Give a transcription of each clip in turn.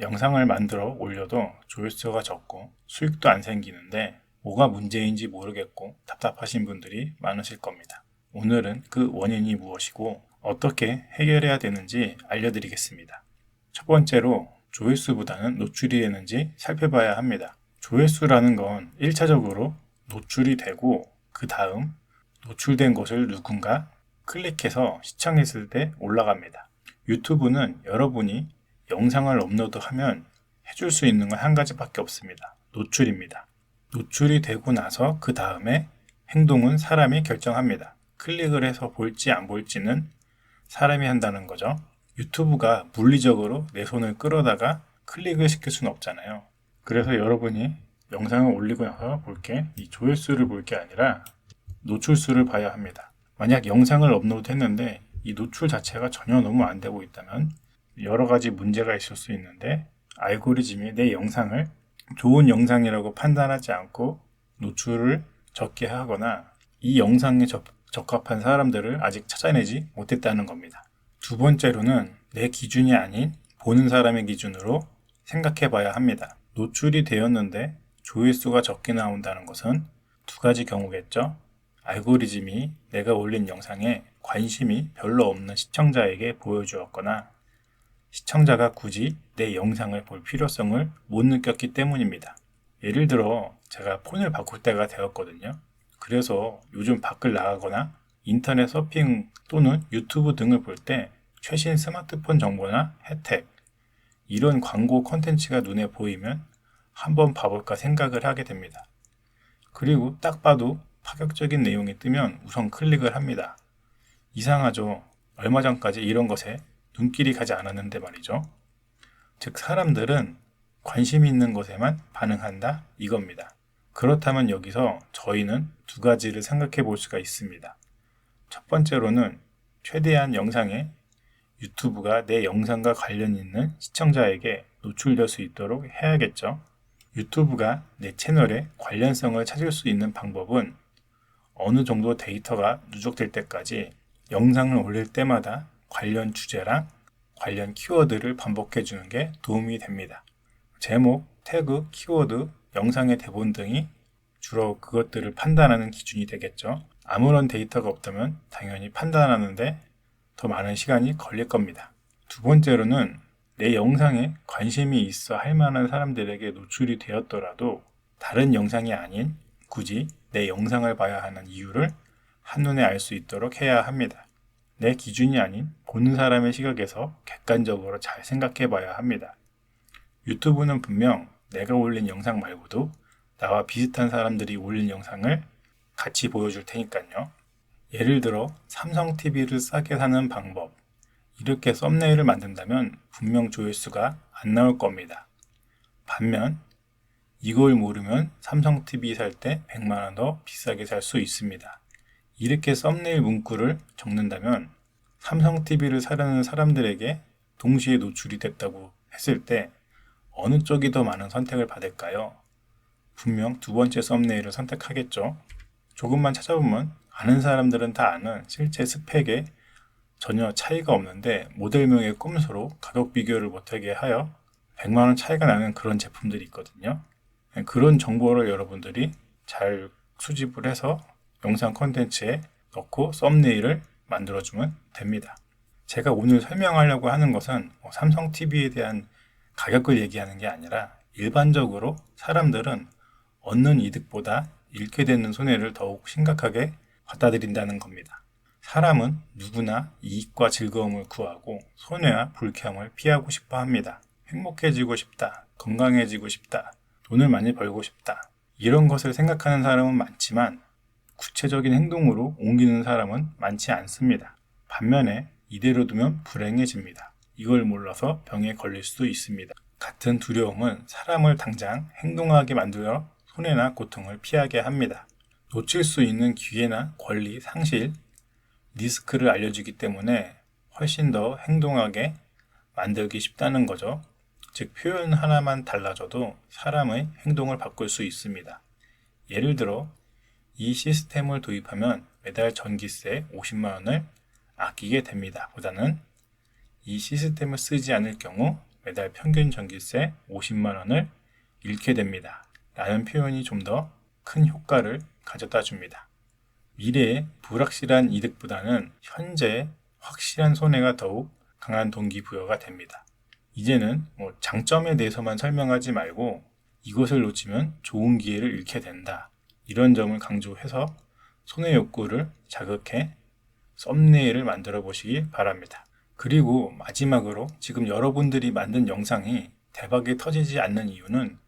영상을 만들어 올려도 조회수가 적고 수익도 안 생기는데 뭐가 문제인지 모르겠고 답답하신 분들이 많으실 겁니다. 오늘은 그 원인이 무엇이고 어떻게 해결해야 되는지 알려드리겠습니다. 첫 번째로 조회수보다는 노출이 되는지 살펴봐야 합니다. 조회수라는 건 1차적으로 노출이 되고 그 다음 노출된 것을 누군가 클릭해서 시청했을 때 올라갑니다. 유튜브는 여러분이 영상을 업로드하면 해줄 수 있는 건 한 가지밖에 없습니다. 노출입니다. 노출이 되고 나서 그 다음에 행동은 사람이 결정합니다. 클릭을 해서 볼지 안 볼지는 사람이 한다는 거죠. 유튜브가 물리적으로 내 손을 끌어다가 클릭을 시킬 수는 없잖아요. 그래서 여러분이 영상을 올리고 나서 볼 게 이 조회수를 볼 게 아니라 노출수를 봐야 합니다. 만약 영상을 업로드 했는데 이 노출 자체가 전혀 너무 안 되고 있다면 여러 가지 문제가 있을 수 있는데 알고리즘이 내 영상을 좋은 영상이라고 판단하지 않고 노출을 적게 하거나 이 영상에 적, 적합한 사람들을 아직 찾아내지 못했다는 겁니다. 두 번째로는 내 기준이 아닌 보는 사람의 기준으로 생각해 봐야 합니다. 노출이 되었는데 조회수가 적게 나온다는 것은 두 가지 경우겠죠. 알고리즘이 내가 올린 영상에 관심이 별로 없는 시청자에게 보여주었거나 시청자가 굳이 내 영상을 볼 필요성을 못 느꼈기 때문입니다. 예를 들어 제가 폰을 바꿀 때가 되었거든요. 그래서 요즘 밖을 나가거나 인터넷 서핑 또는 유튜브 등을 볼 때 최신 스마트폰 정보나 혜택 이런 광고 콘텐츠가 눈에 보이면 한번 봐볼까 생각을 하게 됩니다. 그리고 딱 봐도 파격적인 내용이 뜨면 우선 클릭을 합니다. 이상하죠? 얼마 전까지 이런 것에 눈길이 가지 않았는데 말이죠. 즉, 사람들은 관심 있는 것에만 반응한다 이겁니다. 그렇다면 여기서 저희는 두 가지를 생각해 볼 수가 있습니다. 첫 번째로는 최대한 영상에 유튜브가 내 영상과 관련 있는 시청자에게 노출될 수 있도록 해야겠죠. 유튜브가 내 채널의 관련성을 찾을 수 있는 방법은 어느 정도 데이터가 누적될 때까지 영상을 올릴 때마다 관련 주제랑 관련 키워드를 반복해 주는 게 도움이 됩니다. 제목, 태그, 키워드, 영상의 대본 등이 주로 그것들을 판단하는 기준이 되겠죠. 아무런 데이터가 없다면 당연히 판단하는데 더 많은 시간이 걸릴 겁니다. 두 번째로는 내 영상에 관심이 있어 할 만한 사람들에게 노출이 되었더라도 다른 영상이 아닌 굳이 내 영상을 봐야 하는 이유를 한눈에 알 수 있도록 해야 합니다. 내 기준이 아닌 보는 사람의 시각에서 객관적으로 잘 생각해 봐야 합니다. 유튜브는 분명 내가 올린 영상 말고도 나와 비슷한 사람들이 올린 영상을 같이 보여줄 테니까요. 예를 들어 삼성 TV를 싸게 사는 방법 이렇게 썸네일을 만든다면 분명 조회수가 안 나올 겁니다. 반면 이걸 모르면 삼성 TV 살 때 100만 원 더 비싸게 살 수 있습니다. 이렇게 썸네일 문구를 적는다면 삼성 TV를 사려는 사람들에게 동시에 노출이 됐다고 했을 때 어느 쪽이 더 많은 선택을 받을까요? 분명 두 번째 썸네일을 선택하겠죠. 조금만 찾아보면 아는 사람들은 다 아는 실제 스펙에 전혀 차이가 없는데 모델명의 꼼수로 가격 비교를 못하게 하여 100만원 차이가 나는 그런 제품들이 있거든요. 그런 정보를 여러분들이 잘 수집을 해서 영상 컨텐츠에 넣고 썸네일을 만들어주면 됩니다. 제가 오늘 설명하려고 하는 것은 뭐 삼성 TV에 대한 가격을 얘기하는 게 아니라 일반적으로 사람들은 얻는 이득보다 잃게 되는 손해를 더욱 심각하게 받아들인다는 겁니다. 사람은 누구나 이익과 즐거움을 구하고 손해와 불쾌함을 피하고 싶어 합니다. 행복해지고 싶다, 건강해지고 싶다, 돈을 많이 벌고 싶다. 이런 것을 생각하는 사람은 많지만 구체적인 행동으로 옮기는 사람은 많지 않습니다. 반면에 이대로 두면 불행해집니다. 이걸 몰라서 병에 걸릴 수도 있습니다. 같은 두려움은 사람을 당장 행동하게 만들어 손해나 고통을 피하게 합니다. 놓칠 수 있는 기회나 권리, 상실, 리스크를 알려주기 때문에 훨씬 더 행동하게 만들기 쉽다는 거죠. 즉, 표현 하나만 달라져도 사람의 행동을 바꿀 수 있습니다. 예를 들어, 이 시스템을 도입하면 매달 전기세 50만 원을 아끼게 됩니다. 보다는 이 시스템을 쓰지 않을 경우 매달 평균 전기세 50만 원을 잃게 됩니다. 라는 표현이 좀 더 큰 효과를 가져다 줍니다. 미래의 불확실한 이득보다는 현재의 확실한 손해가 더욱 강한 동기부여가 됩니다. 이제는 뭐 장점에 대해서만 설명하지 말고 이것을 놓치면 좋은 기회를 잃게 된다. 이런 점을 강조해서 손해 욕구를 자극해 썸네일을 만들어 보시기 바랍니다. 그리고 마지막으로 지금 여러분들이 만든 영상이 대박이 터지지 않는 이유는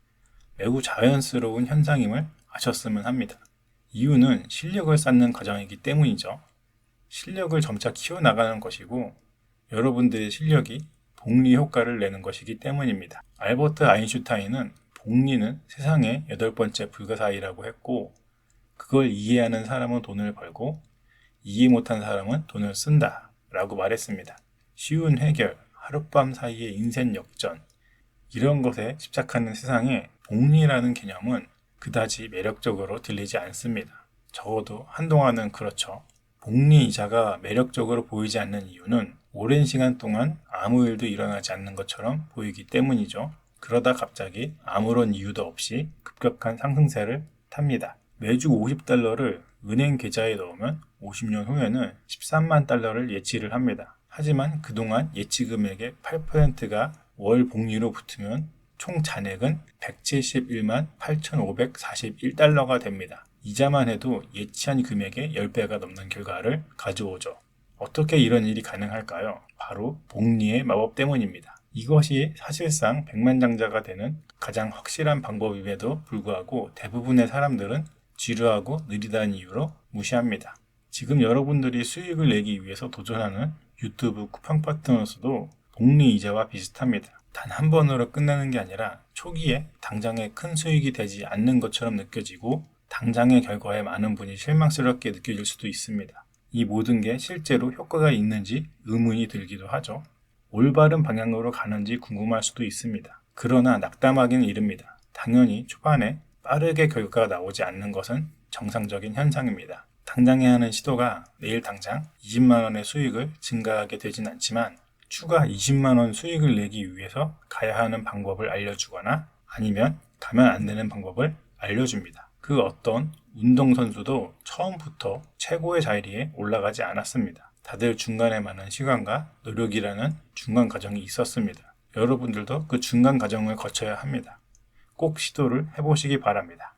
매우 자연스러운 현상임을 아셨으면 합니다. 이유는 실력을 쌓는 과정이기 때문이죠. 실력을 점차 키워나가는 것이고 여러분들의 실력이 복리 효과를 내는 것이기 때문입니다. 알버트 아인슈타인은 복리는 세상의 여덟 번째 불가사의라고 했고 그걸 이해하는 사람은 돈을 벌고 이해 못한 사람은 돈을 쓴다 라고 말했습니다. 쉬운 해결, 하룻밤 사이의 인생 역전 이런 것에 집착하는 세상에 복리라는 개념은 그다지 매력적으로 들리지 않습니다. 적어도 한동안은 그렇죠. 복리 이자가 매력적으로 보이지 않는 이유는 오랜 시간 동안 아무 일도 일어나지 않는 것처럼 보이기 때문이죠. 그러다 갑자기 아무런 이유도 없이 급격한 상승세를 탑니다. 매주 50달러를 은행 계좌에 넣으면 50년 후에는 13만 달러를 예치를 합니다. 하지만 그동안 예치 금액의 8%가 월 복리로 붙으면 총 잔액은 171만 8,541달러가 됩니다. 이자만 해도 예치한 금액의 10배가 넘는 결과를 가져오죠. 어떻게 이런 일이 가능할까요? 바로 복리의 마법 때문입니다. 이것이 사실상 백만장자가 되는 가장 확실한 방법임에도 불구하고 대부분의 사람들은 지루하고 느리다는 이유로 무시합니다. 지금 여러분들이 수익을 내기 위해서 도전하는 유튜브 쿠팡 파트너스도 복리 이자와 비슷합니다. 단 한 번으로 끝나는 게 아니라 초기에 당장에 큰 수익이 되지 않는 것처럼 느껴지고 당장의 결과에 많은 분이 실망스럽게 느껴질 수도 있습니다. 이 모든 게 실제로 효과가 있는지 의문이 들기도 하죠. 올바른 방향으로 가는지 궁금할 수도 있습니다. 그러나 낙담하기는 이릅니다. 당연히 초반에 빠르게 결과가 나오지 않는 것은 정상적인 현상입니다. 당장에 하는 시도가 내일 당장 20만원의 수익을 증가하게 되진 않지만 추가 20만원 수익을 내기 위해서 가야 하는 방법을 알려주거나 아니면 가면 안 되는 방법을 알려줍니다. 그 어떤 운동선수도 처음부터 최고의 자리에 올라가지 않았습니다. 다들 중간에 많은 시간과 노력이라는 중간 과정이 있었습니다. 여러분들도 그 중간 과정을 거쳐야 합니다. 꼭 시도를 해보시기 바랍니다.